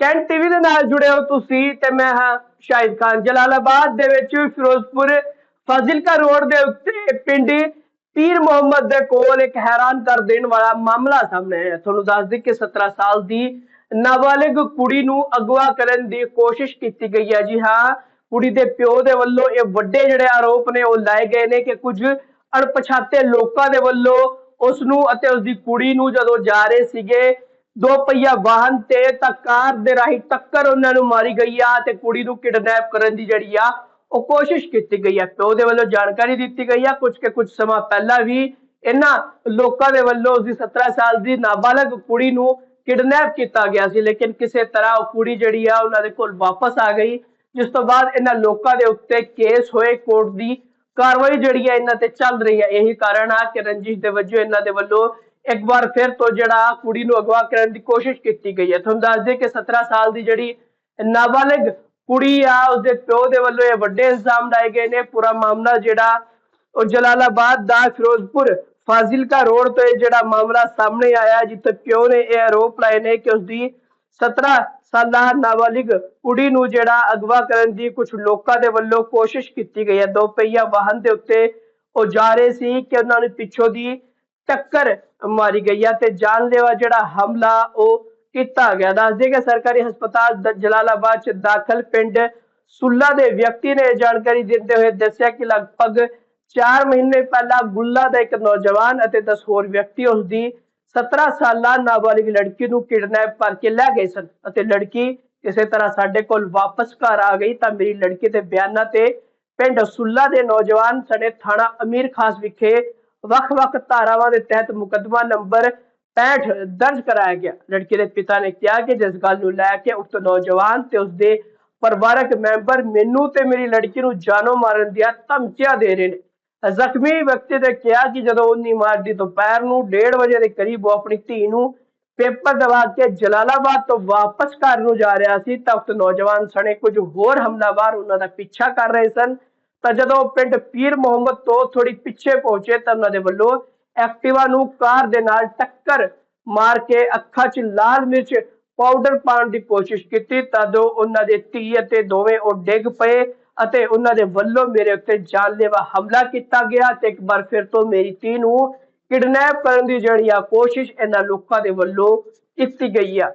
Cantt TV ਦੇ ਨਾਲ ਜੁੜੇ ਹੋ ਤੁਸੀਂ ਤੇ ਮੈਂ ਹਾਂ ਸ਼ਾਹਿਦ ਖਾਨ। ਜਲਾਲਾਬਾਦ ਦੇ ਵਿੱਚ ਫਿਰੋਜ਼ਪੁਰ ਫਾਜ਼ਿਲਕਾ ਰੋਡ ਦੇ ਉੱਤੇ ਪਿੰਡ ਪੀਰ ਮੁਹੰਮਦ ਦੇ ਕੋਲ ਇੱਕ ਹੈਰਾਨ ਕਰ ਦੇਣ ਵਾਲਾ ਮਾਮਲਾ ਸਾਹਮਣੇ ਆਇਆ। ਤੁਹਾਨੂੰ ਦੱਸ ਦਈਏ ਕਿ 17 ਸਾਲ ਦੀ ਨਾਬਾਲਿਗ ਕੁੜੀ ਨੂੰ ਅਗਵਾ ਕਰਨ ਦੀ ਕੋਸ਼ਿਸ਼ ਕੀਤੀ ਗਈ ਹੈ। ਜੀ ਹਾਂ, ਕੁੜੀ ਦੇ ਪਿਓ ਦੇ ਵੱਲੋਂ ਇਹ ਵੱਡੇ ਜਿਹੜੇ ਆਰੋਪ ਨੇ, ਉਹ ਲਾਏ ਗਏ ਨੇ ਕਿ ਕੁਝ ਅਣਪਛਾਤੇ ਲੋਕਾਂ ਦੇ ਵੱਲੋਂ ਉਸ ਨੂੰ ਅਤੇ ਉਸ ਦੀ ਕੁੜੀ ਨੂੰ ਜਦੋਂ ਜਾ ਰਹੇ ਸੀਗੇ ਦੋ ਪਹੀਆ ਵਾਹਨ ਤੇ ਤਾਂ ਕਾਰ ਦੇ ਰਾਹੀਂ ਟੱਕਰ ਉਹਨਾਂ ਨੂੰ ਮਾਰੀ ਗਈ ਆ ਤੇ ਕੁੜੀ ਨੂੰ ਕਿਡਨੈਪ ਕਰਨ ਦੀ ਜਿਹੜੀ ਆ ਉਹ ਕੋਸ਼ਿਸ਼ ਕੀਤੀ ਗਈ ਆ। ਪਿਓ ਦੇ ਵੱਲੋਂ ਜਾਣਕਾਰੀ ਦਿੱਤੀ ਗਈ ਆ। ਕੁਝ ਕੇ ਕੁਝ ਸਮਾਂ ਪਹਿਲਾਂ ਵੀ ਇਹਨਾਂ ਲੋਕਾਂ ਦੇ ਵੱਲੋਂ ਉਸ ਦੀ 17 ਸਾਲ ਦੀ ਨਾਬਾਲਗ ਕੁੜੀ ਨੂੰ ਕਿਡਨੈਪ ਕੀਤਾ ਗਿਆ ਸੀ। ਲੇਕਿਨ ਕਿਸੇ ਤਰ੍ਹਾਂ ਉਹ ਕੁੜੀ ਜਿਹੜੀ ਆ ਉਹਨਾਂ ਦੇ ਕੋਲ ਵਾਪਸ ਆ ਗਈ। ਜਿਸ ਤੋਂ ਬਾਅਦ ਇਹਨਾਂ ਲੋਕਾਂ ਦੇ ਉੱਤੇ ਕੇਸ ਹੋਏ। ਕੋਰਟ ਦੀ ਕਾਰਵਾਈ ਜਿਹੜੀ ਹੈ ਇਹਨਾਂ ਤੇ ਚੱਲ ਰਹੀ ਹੈ ਇਹੀ ਕਾਰਨ ਆ ਕਿ ਰਣਜੀਤ ਦੇ ਵਜੋਂ ਇਹਨਾਂ ਦੇ ਵੱਲੋਂ ਇੱਕ ਵਾਰ ਫਿਰ ਤੋਂ ਜਿਹੜਾ ਕੁੜੀ ਨੂੰ ਅਗਵਾ ਕਰਨ ਦੀ ਕੋਸ਼ਿਸ਼ ਕੀਤੀ ਗਈ ਹੈ। ਤੁਹਾਨੂੰ ਦੱਸ ਦੇ ਕਿ 17 ਸਾਲ ਦੀ ਜਿਹੜੀ ਨਾਬਾਲਗ ਕੁੜੀ ਆ, ਉਸਦੇ ਪਿਓ ਦੇ ਵੱਲੋਂ ਇਹ ਵੱਡੇ ਇਲਜ਼ਾਮ ਲਾਏ ਗਏ ਨੇ। ਪੂਰਾ ਮਾਮਲਾ ਜਿਹੜਾ ਉਹ ਜਲਾਲਾਬਾਦ ਦਾ ਫਿਰੋਜ਼ਪੁਰ ਫਾਜ਼ਿਲਕਾ ਰੋਡ ਤੋਂ ਇਹ ਜਿਹੜਾ ਮਾਮਲਾ ਸਾਹਮਣੇ ਆਇਆ, ਜਿੱਥੇ ਪਿਓ ਨੇ ਇਹ ਆਰੋਪ ਲਾਏ ਨੇ ਕਿ ਉਸਦੀ 17 ਸਾਲਾ ਨਾਬਾਲਿਗ ਕੁੜੀ ਨੂੰ ਜਿਹੜਾ ਅਗਵਾ ਕਰਨ ਦੀ ਕੁਝ ਲੋਕਾਂ ਦੇ ਵੱਲੋਂ ਕੋਸ਼ਿਸ਼ ਕੀਤੀ ਗਈ ਹੈ। ਦੋ ਪਹੀਆ ਵਾਹਨ ਦੇ ਉੱਤੇ ਉਹ ਜਾ ਰਹੇ ਸੀ ਕਿ ਉਹਨਾਂ ਨੂੰ ਪਿੱਛੋਂ ਦੀ ਟੱਕਰ ਮਾਰੀ ਗਈ ਹੈ ਤੇ ਜਾਨਲੇਵਾ ਜਿਹੜਾ ਹਮਲਾ ਉਹ ਕੀਤਾ ਗਿਆ। ਦੱਸਦੇ ਕਿ ਸਰਕਾਰੀ ਹਸਪਤਾਲ ਜਲਾਲਾਬਾਦ ਚ ਦਾਖਲ ਪਿੰਡ ਸੁੱਲਾ ਦੇ ਵਿਅਕਤੀ ਨੇ ਜਾਣਕਾਰੀ ਦਿੰਦੇ ਹੋਏ ਦੱਸਿਆ ਕਿ ਲਗਭਗ 4 ਮਹੀਨੇ ਪਹਿਲਾਂ ਗੁੱਲਾ ਦਾ ਇੱਕ ਨੌਜਵਾਨ ਅਤੇ 10 ਹੋਰ ਵਿਅਕਤੀ ਉਸ ਦੀ 17 ਸਾਲਾ ਨਾਬਾਲਿਗ ਲੜਕੀ ਨੂੰ ਕਿਡਨੈਪ ਕਰਕੇ ਲੈ ਗਏ ਸਨ ਅਤੇ ਲੜਕੀ ਕਿਸੇ ਤਰ੍ਹਾਂ ਸਾਡੇ ਕੋਲ ਵਾਪਸ ਘਰ ਆ ਗਈ ਤਾਂ ਮੇਰੀ ਲੜਕੀ ਦੇ ਬਿਆਨਾਂ ਤੇ ਪਿੰਡ ਸੁੱਲਾ ਦੇ ਨੌਜਵਾਨ ਸਣੇ ਥਾਣਾ ਅਮੀਰ ਖਾਸ ਵਿਖੇ ਵੱਖ-ਵੱਖ ਧਾਰਾਵਾਂ ਦੇ ਤਹਿਤ ਮੁਕੱਦਮਾ ਨੰਬਰ 65 ਦਰਜ ਕਰਾਇਆ ਗਿਆ। ਲੜਕੀ ਦੇ ਪਿਤਾ ਨੇ ਕਿਹਾ ਕਿ ਜਿਸ ਗੱਲ ਨੂੰ ਲੈ ਕੇ ਉਕਤ ਨੌਜਵਾਨ ਤੇ ਉਸਦੇ ਪਰਿਵਾਰਕ ਮੈਂਬਰ ਮੈਨੂੰ ਤੇ ਮੇਰੀ ਲੜਕੀ ਨੂੰ ਜਾਨੋਂ ਮਾਰਨ ਦੀਆਂ ਧਮਕੀਆਂ ਦੇ ਰਹੇ ਨੇ। ਜ਼ਖਮੀ ਵਿਅਕਤੀ ਨੇ ਕਿਹਾ ਕਿ ਜਦੋਂ 19 ਮਾਰਚ ਦੀ ਦੁਪਹਿਰ ਨੂੰ 1:30 ਵਜੇ ਦੇ ਕਰੀਬ ਉਹ ਆਪਣੀ ਧੀ ਨੂੰ ਪੇਪਰ ਦਵਾ ਕੇ ਜਲਾਲਾਬਾਦ ਤੋਂ ਵਾਪਸ ਘਰ ਨੂੰ ਜਾ ਰਿਹਾ ਸੀ ਤਾਂ ਉਕਤ ਨੌਜਵਾਨ ਸਣੇ ਕੁਝ ਹੋਰ ਹਮਲਾਵਰ ਉਹਨਾਂ ਦਾ ਪਿੱਛਾ ਕਰ ਰਹੇ ਸਨ। ਤਾਂ ਜਦੋਂ ਉਹ ਪਿੰਡ ਪੀਰ ਮੁਹੰਮਦ ਤੋਂ ਥੋੜੀ ਪਿੱਛੇ ਪਹੁੰਚੇ ਤਾਂ ਉਹਨਾਂ ਦੇ ਵੱਲੋਂ ਐਕਟਿਵਾ ਨੂੰ ਕਾਰ ਦੇ ਨਾਲ ਟੱਕਰ ਮਾਰ ਕੇ ਅੱਖਾਂ 'ਚ ਲਾਲ ਮਿਰਚ ਪਾਊਡਰ ਪਾਉਣ ਦੀ ਕੋਸ਼ਿਸ਼ ਕੀਤੀ ਤਦੋਂ ਉਹਨਾਂ ਦੇ ਧੀ ਅਤੇ ਦੋਵੇਂ ਉਹ ਡਿੱਗ ਪਏ ਅਤੇ ਉਹਨਾਂ ਦੇ ਵੱਲੋਂ ਮੇਰੇ ਉੱਤੇ ਜਾਨਲੇਵਾ ਹਮਲਾ ਕੀਤਾ ਗਿਆ ਤੇ ਇੱਕ ਵਾਰ ਫਿਰ ਤੋਂ ਮੇਰੀ ਧੀ ਨੂੰ ਕਿਡਨੈਪ ਕਰਨ ਦੀ ਜਿਹੜੀ ਆ ਕੋਸ਼ਿਸ਼ ਇਹਨਾਂ ਲੋਕਾਂ ਦੇ ਵੱਲੋਂ ਕੀਤੀ ਗਈ ਆ।